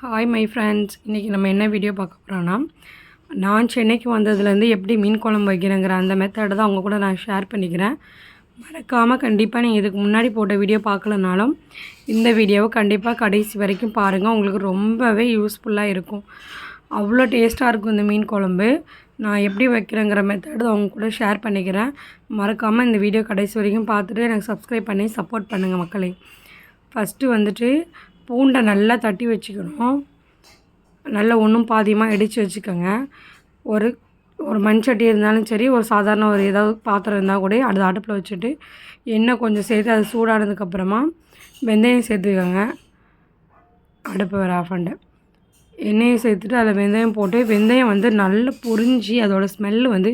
Hi my friends இன்றைக்கி நம்ம என்ன வீடியோ பார்க்க போகிறோன்னா நான் சென்னைக்கு வந்ததுலேருந்து எப்படி மீன் குழம்பு வைக்கிறேங்கிற அந்த மெத்தடை தான் அவங்க கூட நான் ஷேர் பண்ணிக்கிறேன். மறக்காமல் கண்டிப்பாக நீங்கள் இதுக்கு முன்னாடி போட்ட வீடியோ பார்க்கலனாலும் இந்த வீடியோவை கண்டிப்பாக கடைசி வரைக்கும் பாருங்கள் உங்களுக்கு ரொம்பவே யூஸ்ஃபுல்லாக இருக்கும். அவ்வளோ டேஸ்ட்டாக இருக்கும் இந்த மீன் குழம்பு. நான் எப்படி வைக்கிறேங்கிற மெத்தட் அவங்க கூட ஷேர் பண்ணிக்கிறேன். மறக்காமல் இந்த வீடியோ கடைசி வரைக்கும் பார்த்துட்டு எனக்கு சப்ஸ்கிரைப் பண்ணி சப்போர்ட் பண்ணுங்கள் மக்களே. ஃபஸ்ட்டு வந்துட்டு பூண்டை நல்லா தட்டி வச்சுக்கணும். நல்லா ஒன்றும் பாதியமாக இடித்து வச்சுக்கோங்க. ஒரு ஒரு மண்சட்டி இருந்தாலும் சரி ஒரு சாதாரண ஒரு ஏதாவது பாத்திரம் இருந்தால் கூட அது அடுப்பில் வச்சுட்டு எண்ணெய் கொஞ்சம் சேர்த்து அது சூடானதுக்கப்புறமா வெந்தயம் சேர்த்துக்கோங்க. அடுப்பு வேறு ஆஃப் பண்ணிட்டேன் எண்ணெயை சேர்த்துட்டு அதில் வெந்தயம் போட்டு வெந்தயம் வந்து நல்லா புரிஞ்சு அதோடய ஸ்மெல்லு வந்து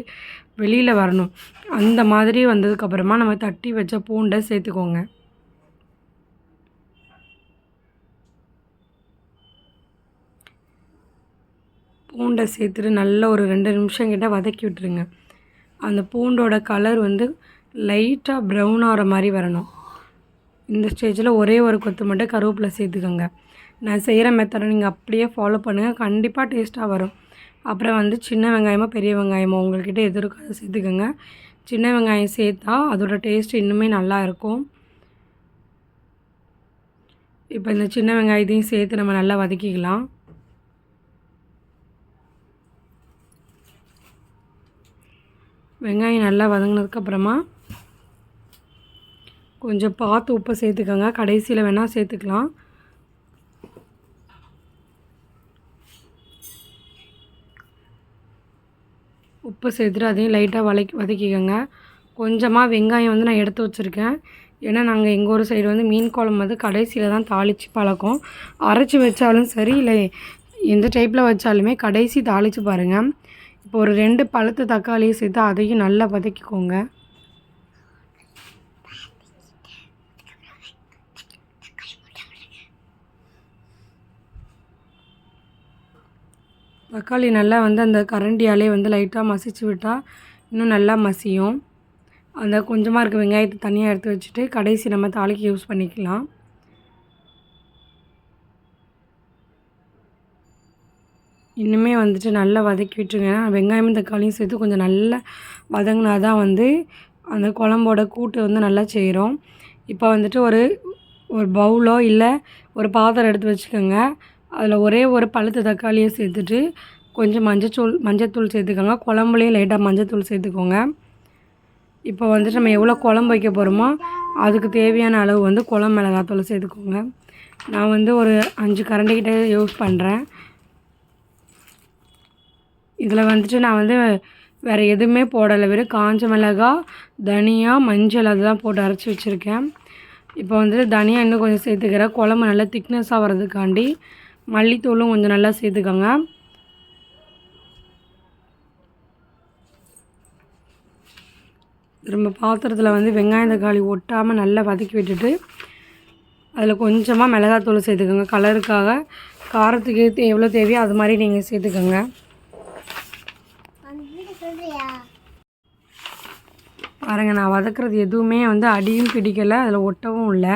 வெளியில் வரணும். அந்த மாதிரி வந்ததுக்கப்புறமா நம்ம தட்டி வச்ச பூண்டை சேர்த்துக்கோங்க. பூண்டை சேர்த்துட்டு நல்லா ஒரு ரெண்டு நிமிஷம் கிட்ட வதக்கி விட்டுருங்க. அந்த பூண்டோட கலர் வந்து லைட்டாக ப்ரௌன் ஆகிற மாதிரி வரணும். இந்த ஸ்டேஜில் ஒரே ஒரு கொத்து மட்டும் கருவேப்பிலை சேர்த்துக்கோங்க. நான் செய்கிற மெத்தடை நீங்கள் அப்படியே ஃபாலோ பண்ணுங்கள் கண்டிப்பாக டேஸ்ட்டாக வரும். அப்புறம் வந்து சின்ன வெங்காயமோ பெரிய வெங்காயமோ உங்கள்கிட்ட எது இருக்கோ அதை சேர்த்துக்கோங்க. சின்ன வெங்காயம் சேர்த்தா அதோட டேஸ்ட் இன்னுமே நல்லா இருக்கும். இப்போ இந்த சின்ன வெங்காயத்தையும் சேர்த்து நம்ம நல்லா வதக்கிக்கலாம். வெங்காயம் நல்லா வதங்கினதுக்கப்புறமா கொஞ்சம் பார்த்து உப்பை சேர்த்துக்கோங்க. கடைசியில் வேணால் சேர்த்துக்கலாம். உப்பு சேர்த்துட்டு அதையும் லைட்டாக வதக்கி வதக்கிக்கோங்க. கொஞ்சமாக வெங்காயம் வந்து நான் எடுத்து வச்சுருக்கேன். ஏன்னா நாங்கள் எங்கள் ஊர் சைடு வந்து மீன் குழம்பு வந்து கடைசியில் தான் தாளித்து பழக்கம். அரைச்சி வச்சாலும் சரி இல்லை எந்த டைப்பில் வச்சாலுமே கடைசி தாளித்து பாருங்கள் இப்போ ஒரு ரெண்டு பழுத்த தக்காளியை சேர்த்து அதையும் நல்லா வதக்கிக்கோங்க. தக்காளி நல்லா வந்து அந்த கரண்டியாலே வந்து லைட்டாக மசிச்சு விட்டால் இன்னும் நல்லா மசியும். அந்த கொஞ்சமாக இருக்க வெங்காயத்தை தனியாக எடுத்து வச்சுட்டு கடைசி நம்ம தாளிக்கு யூஸ் பண்ணிக்கலாம். இன்னுமே வந்துட்டு நல்லா வதக்கி விட்டுருங்க. வெங்காயமும் தக்காளியும் சேர்த்து கொஞ்சம் நல்லா வதங்கினா தான் வந்து அந்த குழம்போட கூட்டு வந்து நல்லா செய்கிறோம் இப்போ வந்துட்டு ஒரு ஒரு பவுலோ இல்லை ஒரு பாத்திரம் எடுத்து வச்சுக்கோங்க. அதில் ஒரே ஒரு பழுத்த தக்காளியை சேர்த்துட்டு கொஞ்சம் மஞ்சத்தூள் மஞ்சத்தூள் சேர்த்துக்கோங்க. குழம்புலையும் லைட்டாக மஞ்சத்தூள் சேர்த்துக்கோங்க. இப்போ வந்துட்டு நம்ம எவ்வளோ குழம்பு வைக்க போகிறோமோ அதுக்கு தேவையான அளவு வந்து குழம்பு மிளகாத்தூள் சேர்த்துக்கோங்க. நான் வந்து ஒரு அஞ்சு கரண்டிக்கிட்ட யூஸ் பண்ணுறேன் இதில் வந்துட்டு நான் வந்து வேறு எதுவுமே போடலை. வெறும் காஞ்ச மிளகா தனியா மஞ்சள் அதுதான் போட்டு அரைச்சி வச்சுருக்கேன். இப்போ வந்துட்டு தனியா இன்னும் கொஞ்சம் சேர்த்துக்கிறேன். குழம்பு நல்லா திக்னஸாக வர்றதுக்காண்டி மல்லித்தூளும் கொஞ்சம் நல்லா சேர்த்துக்கோங்க. திரும்ப பாத்திரத்தில் வந்து வெங்காயம் தக்காளி ஒட்டாமல் நல்லா வதக்கி விட்டுட்டு அதில் கொஞ்சமாக மிளகாத்தூள் சேர்த்துக்கோங்க. கலருக்காக காரத்துக்கு எவ்வளோ தேவையோ அது மாதிரி நீங்கள் சேர்த்துக்கோங்க. பாருங்க நான் வதக்கிறது எதுவுமே வந்து அடியும் பிடிக்கலை அதில் ஒட்டவும் இல்லை.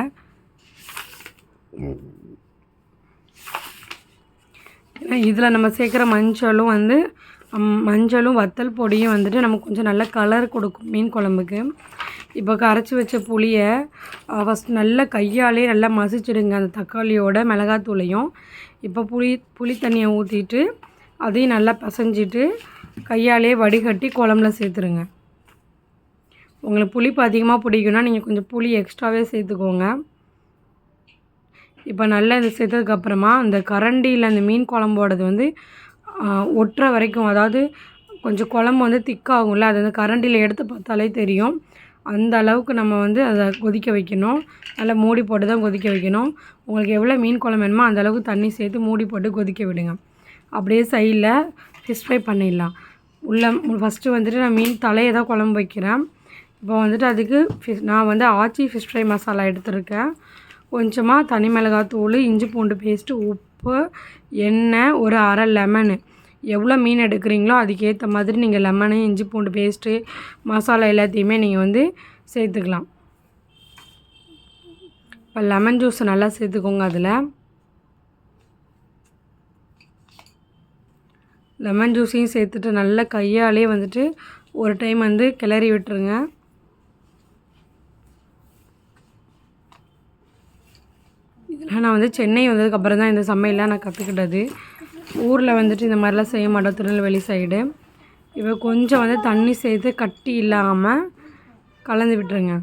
ஏன்னா இதில் நம்ம சேர்க்குற மஞ்சளும் வந்து மஞ்சளும் வத்தல் பொடியும் வந்துட்டு நமக்கு கொஞ்சம் நல்ல கலர் கொடுக்கும் மீன் குழம்புக்கு. இப்போ கரைச்சி வச்ச புளியை ஃபஸ்ட் நல்லா கையாலே நல்லா மசிச்சிடுங்க அந்த தக்காளியோட மிளகாத்தூளையும். இப்போ புளி புளி தண்ணியை ஊற்றிட்டு அதையும் நல்லா பசைஞ்சிட்டு கையாலே வடிகட்டி குழம்புல சேர்த்துருங்க. உங்களுக்கு புளிப்பு அதிகமாக பிடிக்குன்னா நீங்கள் கொஞ்சம் புளி எக்ஸ்ட்ராவே சேர்த்துக்கோங்க. இப்போ நல்லா இதை சேர்த்ததுக்கப்புறமா அந்த கரண்டியில் அந்த மீன் குழம்போடது வந்து ஒட்டுற வரைக்கும் அதாவது கொஞ்சம் குழம்பு வந்து திக்காகும்ல அது வந்து கரண்டியில் எடுத்து பார்த்தாலே தெரியும். அந்த அளவுக்கு நம்ம வந்து அதை கொதிக்க வைக்கணும். நல்லா மூடி போட்டு தான் கொதிக்க வைக்கணும். உங்களுக்கு எவ்வளோ மீன் குழம்பு வேணுமோ அந்த அளவுக்கு தண்ணி சேர்த்து மூடி போட்டு கொதிக்க விடுங்க. அப்படியே சைடில் ஃபிஷ் ஃப்ரை பண்ணிடலாம். உள்ள ஃபஸ்ட்டு வந்துட்டு நான் மீன் தலையை தான் குழம்பு வைக்கிறேன். இப்போ வந்துட்டு அதுக்கு ஃபிஷ் நான் வந்து ஆச்சி ஃபிஷ் ஃப்ரை மசாலா எடுத்துருக்கேன். கொஞ்சமாக தனி மிளகாத்தூள் இஞ்சி பூண்டு பேஸ்ட்டு உப்பு எண்ணெய் ஒரு அரை லெமனு எவ்வளோ மீன் எடுக்கிறீங்களோ அதுக்கேற்ற மாதிரி நீங்கள் லெமனு இஞ்சி பூண்டு பேஸ்ட்டு மசாலா எல்லாத்தையுமே நீங்கள் வந்து சேர்த்துக்கலாம். இப்போ லெமன் ஜூஸ் நல்லா சேர்த்துக்கோங்க அதில். லெமன் ஜூஸையும் சேர்த்துட்டு நல்லா கையாலே வந்துட்டு ஒரு டைம் வந்து கிளறி விட்டுருங்க. நான் வந்து சென்னை வந்ததுக்கப்புறம் தான் இந்த சமையல்லாம் நான் கற்றுக்கிட்டது ஊரில் வந்துட்டு இந்த மாதிரிலாம் செய்ய மாட்டோம் திருநெல்வேலி சைடு இப்போ கொஞ்சம் வந்து தண்ணி சேர்த்து கட்டி இல்லாமல் கலந்து விட்டுருங்க.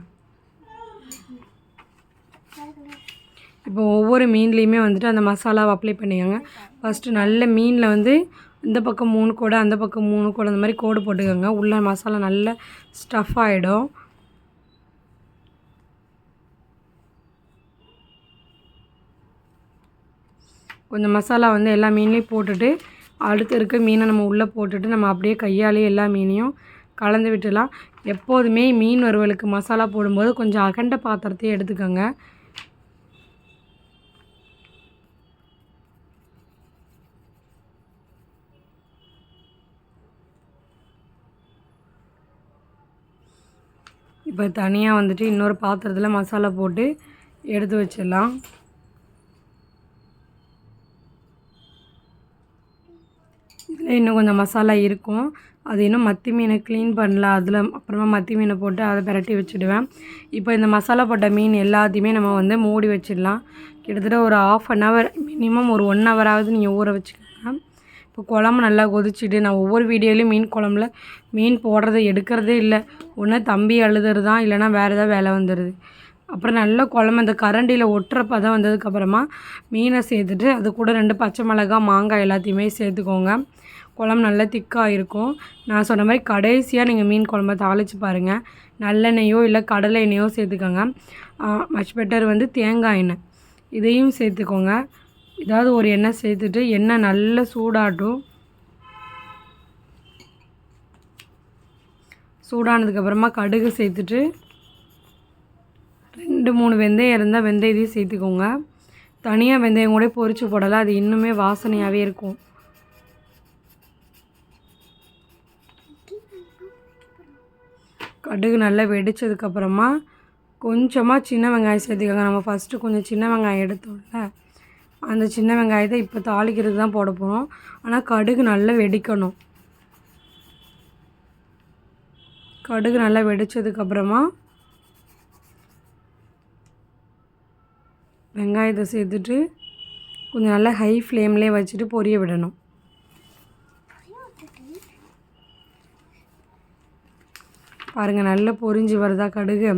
இப்போ ஒவ்வொரு மீன்லேயுமே வந்துட்டு அந்த மசாலாவை அப்ளை பண்ணிக்கோங்க. ஃபஸ்ட்டு நல்ல மீனில் வந்து இந்த பக்கம் மூணு கோடு அந்த பக்கம் மூணு கோடு அந்த மாதிரி கோடு போட்டுக்கோங்க. உள்ள மசாலா நல்ல ஸ்டஃப் ஆகிடும் கொஞ்சம் மசாலா வந்து எல்லா மீன்லேயும் போட்டுட்டு அடுத்து இருக்க மீனை நம்ம உள்ளே போட்டுட்டு நம்ம அப்படியே கையாலே எல்லா மீனையும் கலந்து விட்டுலாம் எப்போதுமே மீன் வறுவலுக்கு மசாலா போடும்போது கொஞ்சம் அகண்ட பாத்திரத்தையே எடுத்துக்கோங்க. இப்போ தனியாக வந்துட்டு இன்னொரு பாத்திரத்தில் மசாலா போட்டு எடுத்து வச்சிடலாம். இதில் இன்னும் கொஞ்சம் மசாலா இருக்கும். அது இன்னும் மத்தி மீனை க்ளீன் பண்ணல. அதில் அப்புறமா மத்தி மீனை போட்டு அதை பிரட்டி வச்சுடுவேன். இப்போ இந்த மசாலா போட்ட மீன் எல்லாத்தையுமே நம்ம வந்து மூடி வச்சிடலாம். கிட்டத்தட்ட ஒரு ஆஃப் அன் ஹவர் மினிமம் ஒரு ஒன் ஹவராவது நீங்கள் ஊற வச்சுக்கோங்க. இப்போ குழம்பு நல்லா கொதிச்சுட்டு நான் ஒவ்வொரு வீடியோலையும் மீன் குழம்புல மீன் போடுறதை எடுக்கிறதே இல்லை. ஒன்று தம்பி அழுதுறது தான் இல்லைனா வேறு ஏதாவது வேலை வந்துடுது அப்புறம் நல்லா குழம்பு அந்த கரண்டியில் ஒட்டுறப்ப தான் வந்ததுக்கப்புறமா மீனை சேர்த்துட்டு அது கூட ரெண்டு பச்சை மிளகா மாங்காய் எல்லாத்தையுமே சேர்த்துக்கோங்க. குழம்பு நல்லா திக்காக இருக்கும். நான் சொன்ன மாதிரி கடைசியாக நீங்கள் மீன் குழம்ப தாளித்து பாருங்கள் நல்லெண்ணெயோ இல்லை கடலை எண்ணெயோ சேர்த்துக்கோங்க. மச் பெட்டர் வந்து தேங்காய் எண்ணெய். இதையும் சேர்த்துக்கோங்க. ஏதாவது ஒரு எண்ணெய் சேர்த்துட்டு எண்ணெய் நல்லா சூடாட்டும். சூடானதுக்கப்புறமா கடுகு சேர்த்துட்டு ரெண்டு மூணு வெந்தயம் இருந்தால் வெந்தயத்தையும் சேர்த்துக்கோங்க. தனியாக வெந்தயம் கூட பொரித்து போடலாம். அது இன்னுமே வாசனையாகவே இருக்கும். கடுகு நல்லா வெடித்ததுக்கப்புறமா கொஞ்சமாக சின்ன வெங்காயம் சேர்த்துக்கோங்க. நம்ம ஃபஸ்ட்டு கொஞ்சம் சின்ன வெங்காயம் எடுத்தோம்ல அந்த சின்ன வெங்காயத்தை இப்போ தாளிக்கிறதுக்கு தான் போட போகிறோம் ஆனால் கடுகு நல்லா வெடிக்கணும். கடுகு நல்லா வெடித்ததுக்கப்புறமா வெங்காயத்தை சேர்த்துட்டு கொஞ்சம் நல்லா ஹை ஃப்ளேம்லேயே வச்சுட்டு பொரிய விடணும். பாருங்கள் நல்லா பொரிஞ்சு வருதா கடுகு?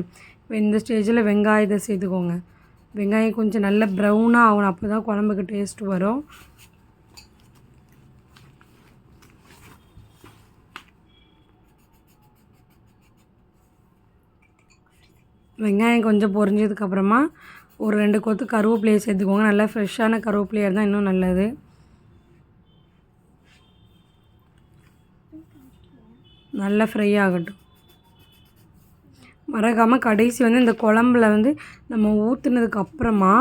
இந்த ஸ்டேஜில் வெங்காயத்தை சேர்த்துக்கோங்க. வெங்காயம் கொஞ்சம் நல்ல ப்ரௌனாக ஆகணும். அப்போ தான் குழம்புக்கு டேஸ்ட் வரும். வெங்காயம் கொஞ்சம் பொரிஞ்சதுக்கப்புறமா ஒரு ரெண்டு கொத்து கருவேப்பிலையை சேர்த்துக்கோங்க. நல்லா ஃப்ரெஷ்ஷான கருவேப்பிலையாக இருந்தால் இன்னும் நல்லது. நல்லா ஃப்ரை ஆகட்டும். மறக்காமல் கடைசி வந்து இந்த குழம்புல வந்து நம்ம ஊற்றுனதுக்கு அப்புறமா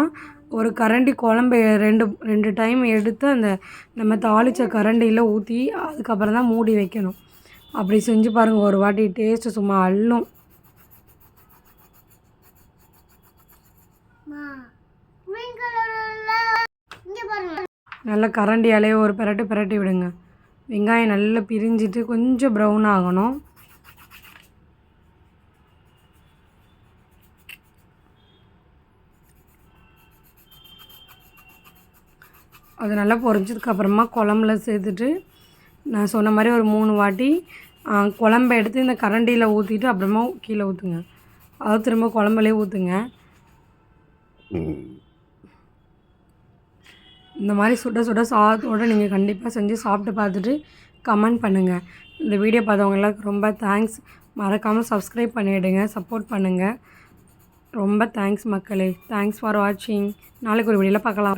ஒரு கரண்டி குழம்பு ரெண்டு ரெண்டு டைம் எடுத்து அந்த நம்ம தாளித்த கரண்டியில் ஊற்றி அதுக்கப்புறம் தான் மூடி வைக்கணும். அப்படி செஞ்சு பாருங்கள் ஒரு வாட்டி டேஸ்ட்டு சும்மா அள்ளும். நல்லா கரண்டியாலே ஒரு பிரட்டு பிரட்டி விடுங்க. வெங்காயம் நல்லா பிரிஞ்சிட்டு கொஞ்சம் ப்ரௌன் ஆகணும். அது நல்லா பொரிஞ்சதுக்கப்புறமா குழம்புல சேர்த்துட்டு நான் சொன்ன மாதிரி ஒரு மூணு வாட்டி குழம்ப எடுத்து இந்த கரண்டியில் ஊற்றிட்டு அப்புறமா கீழே ஊற்றுங்க அது திரும்ப குழம்புலே ஊற்றுங்க இந்த மாதிரி சுட சுட சாதத்தோடு நீங்கள் கண்டிப்பாக செஞ்சு சாப்பிட்டு பார்த்துட்டு கமெண்ட் பண்ணுங்கள் இந்த வீடியோ பார்த்தவங்களுக்கு ரொம்ப தேங்க்ஸ் மறக்காமல் சப்ஸ்கிரைப் பண்ணிவிடுங்க சப்போர்ட் பண்ணுங்கள் ரொம்ப தேங்க்ஸ் மக்களே. தேங்க்ஸ் ஃபார் வாட்சிங் நாளைக்கு ஒரு வீடியோவில் பார்க்கலாம்.